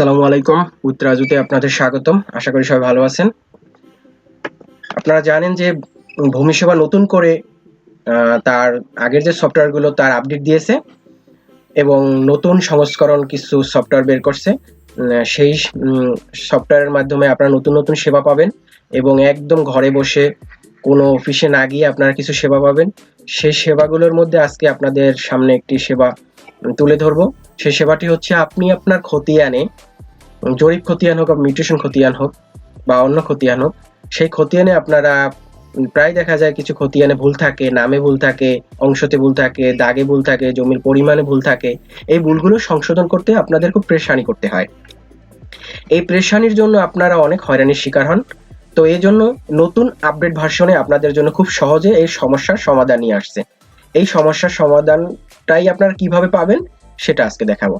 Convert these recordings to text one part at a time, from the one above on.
আসসালামু আলাইকুম। উত্তরাজুতে আপনাদের স্বাগতম। আশা করি সবাই ভালো আছেন। আপনারা জানেন যে ভূমি সেবা নতুন করে তার আগের যে সফটওয়্যারগুলো, তার আপডেট দিয়েছে এবং নতুন সংস্করণ কিছু সফটওয়্যার বের করছে। সেই সফটওয়্যারের মাধ্যমে আপনারা নতুন নতুন সেবা পাবেন এবং একদম ঘরে বসে কোনো অফিসে না গিয়ে আপনারা কিছু সেবা পাবেন। সেই সেবাগুলোর মধ্যে আজকে আপনাদের সামনে একটি সেবা তুলে ধরবো। সেই সেবাটি হচ্ছে, আপনি আপনার খতিয়ানে জরিপ খতিয়ান হোক বা মিউটেশন খতিয়ান হোক বা অন্য খতিয়ান হোক, সেই খতিয়ানে আপনারা প্রায় দেখা যায় কিছু খতিয়ানে ভুল থাকে, নামে ভুল থাকে, অংশতে ভুল থাকে, দাগে ভুল থাকে, জমির পরিমাণে ভুল থাকে, এই ভুলগুলো সংশোধন করতে আপনাদের খুব প্রেশানি করতে হয়। এই প্রেশানির জন্য আপনারা অনেক হয়রানির শিকার হন। তো এই জন্য নতুন আপডেট ভার্সনে আপনাদের জন্য খুব সহজে এই সমস্যার সমাধান নিয়ে আসছে। এই সমস্যার সমাধানটাই আপনারা কীভাবে পাবেন, সেটা আজকে দেখাবো।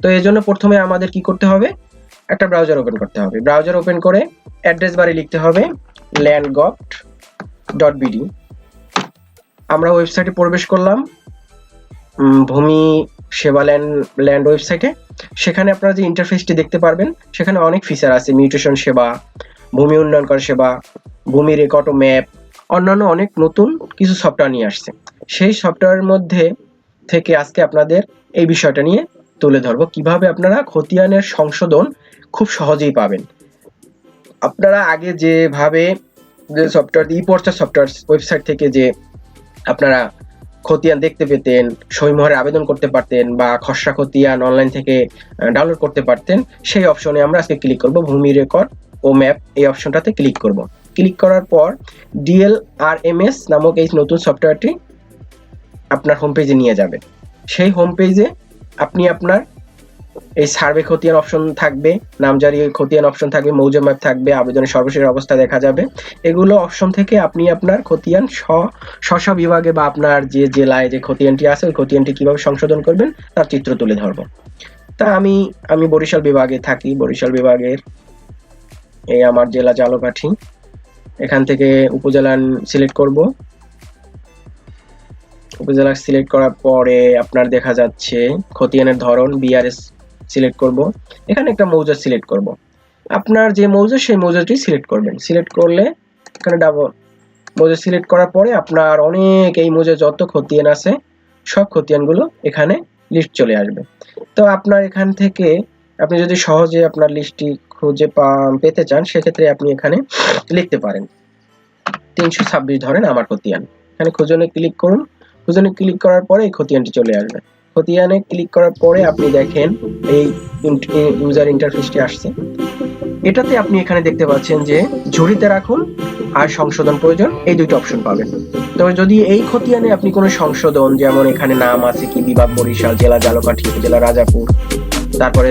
তো এই জন্য প্রথমে আমাদের কি করতে হবে? একটা ব্রাউজার ওপেন করতে হবে। ব্রাউজার ওপেন করে অ্যাড্রেস বারে লিখতে হবে ল্যান্ডগট ডট বিডি আমরা ওয়েবসাইটে প্রবেশ করলাম ভূমি সেবা ল্যান্ড ল্যান্ড ওয়েবসাইটে সেখানে আপনারা যে ইন্টারফেসটি দেখতে পারবেন, সেখানে অনেক ফিচার আছে। মিউটেশন সেবা, ভূমি উন্নয়ন করা সেবা, ভূমি রেকর্ড ও ম্যাপ অন্যান্য অনেক নতুন কিছু সফটওয়্যার নিয়ে আসছে। সেই সফটওয়্যারের মধ্যে থেকে আজকে আপনাদের এই বিষয়টা নিয়ে তুলে ধরবো। কীভাবে আপনারা খতিয়ানের সংশোধন খুব সহজেই পাবেন। আপনারা আগে যেভাবে যে software e Porcha software website থেকে যে আপনারা খতিয়ান দেখতে পেতেন সইমোহরে আবেদন করতে পারতেন বা খসড়া খতিয়ান অনলাইন থেকে ডাউনলোড করতে পারতেন, সেই অপশনে আমরা আজকে ক্লিক করব। ভূমি রেকর্ড ও ম্যাপ এই অপশনটাতে ক্লিক করব। ক্লিক করার পর ডিএল আর এম এস নামক এই নতুন সফটওয়্যারটি আপনার হোম পেজে নিয়ে যাবে সেই হোম পেজে আপনি আপনার, এই সার্ভে খতিয়ান অপশন থাকবে নামজারি খতিয়ান অপশন থাকবে, মৌজা ম্যাপ থাকবে, আবেদনের সর্বশেষ অবস্থা দেখা যাবে। এগুলো অপশন থেকে আপনি আপনার খতিয়ান স্ব স্ব বিভাগে বা আপনার যে জেলায় যে খতিয়ানটি আছে, ওই খতিয়ানটি কীভাবে সংশোধন করবেন, তার চিত্র তুলে ধরবো। তা আমি আমি বরিশাল বিভাগে থাকি, বরিশাল বিভাগের এই আমার জেলা জালকাঠি। এখান থেকে উপজেলা সিলেক্ট করব। উপজেলা সিলেক্ট করার পরে আপনার দেখা যাচ্ছে খতিয়ানের ধরন বিআরএস সিলেক্ট করব। এখানে একটা মৌজা সিলেক্ট করব। আপনার যে মৌজা, সেই মৌজাটি সিলেক্ট করবেন। সিলেক্ট করলে এখানে ডাবল মৌজা সিলেক্ট করার পরে আপনার অনেক এই মৌজা যত খতিয়ান আছে, সব খতিয়ানগুলো এখানে লিস্ট চলে আসবে। তো আপনার এখান থেকে আপনি যদি সহজে আপনার লিস্টটি খুঁজে পেতে চান, সেক্ষেত্রে আপনি এখানে লিখতে পারেন। তিনশো ছাব্বিশ ধরেন আমার খতিয়ান। এখানে খুঁজনে ক্লিক করুন। খুঁজনে ক্লিক করার পরে এই খতিয়ানটি চলে আসবে। খতিয়ানে ক্লিক করার পরে আপনি দেখেন এই ইউজার ইন্টারফেসটি আসছে। এটাতে আপনি এখানে দেখতে পাচ্ছেন যে ঝুড়িতে রাখুন আর সংশোধন প্রয়োজন, এই দুইটা অপশন পাবেন। তো যদি এই খতিয়ানে আপনি কোনো সংশোধন, যেমন এখানে নাম আছে কি, বিভাগ বরিশাল, জেলা জালকাঠি জেলা রাজাপুর তারপরে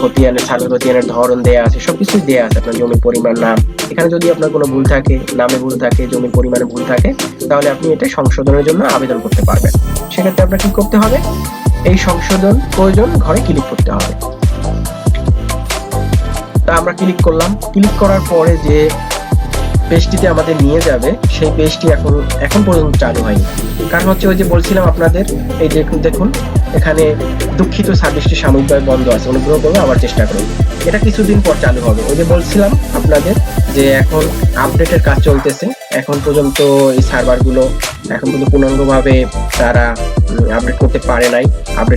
খতিয়ানের সার্ভে খতিয়ানের ধরন দেয়া আছে, সবকিছুই দেয়া আছে আপনার জমির পরিমাণ, নাম। এখানে যদি আপনার কোনো ভুল থাকে, নামে ভুল থাকে, জমির পরিমাণে ভুল থাকে, তাহলে আপনি এটা সংশোধনের জন্য আবেদন করতে পারবেন। সেক্ষেত্রে আপনার কি করতে হবে? এই সংশোধন প্রয়োজন, ঘরে ক্লিক করতে হবে। তা আমরা ক্লিক করলাম। ক্লিক করার পরে যে পেজটিতে আমাদের নিয়ে যাবে, সেই পেজটি এখন এখন পর্যন্ত চালু হয়নি। কারণ হচ্ছে ওই যে বলছিলাম আপনাদের, এই দেখুন দেখুন, এখানে দুঃখিত সার্ভিসটি সাময়িকভাবে বন্ধ আছে, অনুগ্রহ করবে আবার চেষ্টা করুন। এটা কিছুদিন পর চালু হবে। ওই যে বলছিলাম আপনাদের যে এখন আপডেটের কাজ চলতেছে, এখন পর্যন্ত এই সার্ভারগুলো এখন পর্যন্ত পূর্ণাঙ্গভাবে তারা আপডেট করতে পারে নাই আপডেট